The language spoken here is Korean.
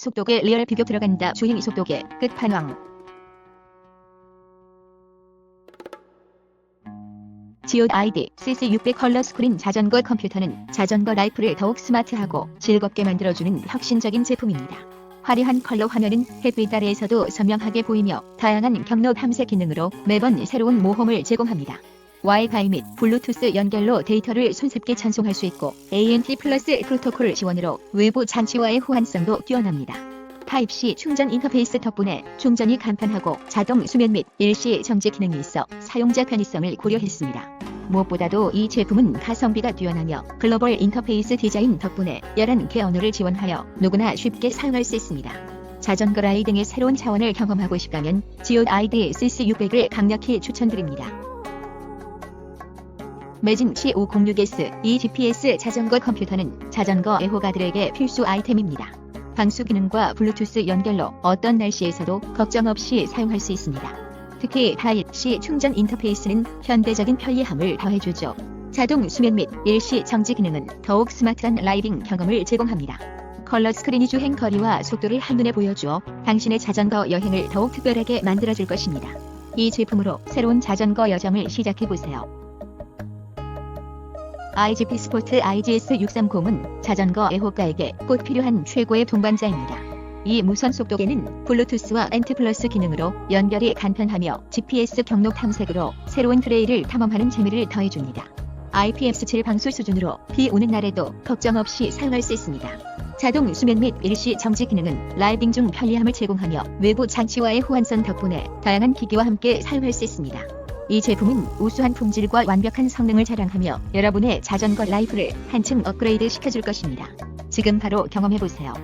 속도계 리얼 비교 들어간다 주행 속도계 끝판왕 지옷 아이디 CC600 컬러 스크린 자전거 컴퓨터는 자전거 라이프를 더욱 스마트하고 즐겁게 만들어주는 혁신적인 제품입니다. 화려한 컬러 화면은 햇빛 아래에서도 선명하게 보이며 다양한 경로 탐색 기능으로 매번 새로운 모험을 제공합니다. 와이파이 및 블루투스 연결로 데이터를 손쉽게 전송할 수 있고 ANT 플러스 프로토콜 지원으로 외부 장치와의 호환성도 뛰어납니다. 타입C 충전 인터페이스 덕분에 충전이 간편하고 자동 수면 및 일시 정지 기능이 있어 사용자 편의성을 고려했습니다. 무엇보다도 이 제품은 가성비가 뛰어나며 글로벌 인터페이스 디자인 덕분에 11개 언어를 지원하여 누구나 쉽게 사용할 수 있습니다. 자전거 라이딩의 새로운 차원을 경험하고 싶다면 지옷 아이디 CC600을 강력히 추천드립니다. 매진 C506S 이 GPS 자전거 컴퓨터는 자전거 애호가들에게 필수 아이템입니다. 방수 기능과 블루투스 연결로 어떤 날씨에서도 걱정 없이 사용할 수 있습니다. 특히 타입C 충전 인터페이스는 현대적인 편리함을 더해주죠. 자동 수면 및 일시 정지 기능은 더욱 스마트한 라이딩 경험을 제공합니다. 컬러 스크린이 주행 거리와 속도를 한눈에 보여주어 당신의 자전거 여행을 더욱 특별하게 만들어줄 것입니다. 이 제품으로 새로운 자전거 여정을 시작해보세요. IGP 스포트 IGS 630은 자전거 애호가에게 꼭 필요한 최고의 동반자입니다. 이 무선 속도계는 블루투스와 엔트 플러스 기능으로 연결이 간편하며 GPS 경로 탐색으로 새로운 트레일을 탐험하는 재미를 더해줍니다. IPX7 방수 수준으로 비 오는 날에도 걱정 없이 사용할 수 있습니다. 자동 수면 및 일시 정지 기능은 라이딩 중 편리함을 제공하며 외부 장치와의 호환성 덕분에 다양한 기기와 함께 사용할 수 있습니다. 이 제품은 우수한 품질과 완벽한 성능을 자랑하며 여러분의 자전거 라이프를 한층 업그레이드 시켜줄 것입니다. 지금 바로 경험해보세요.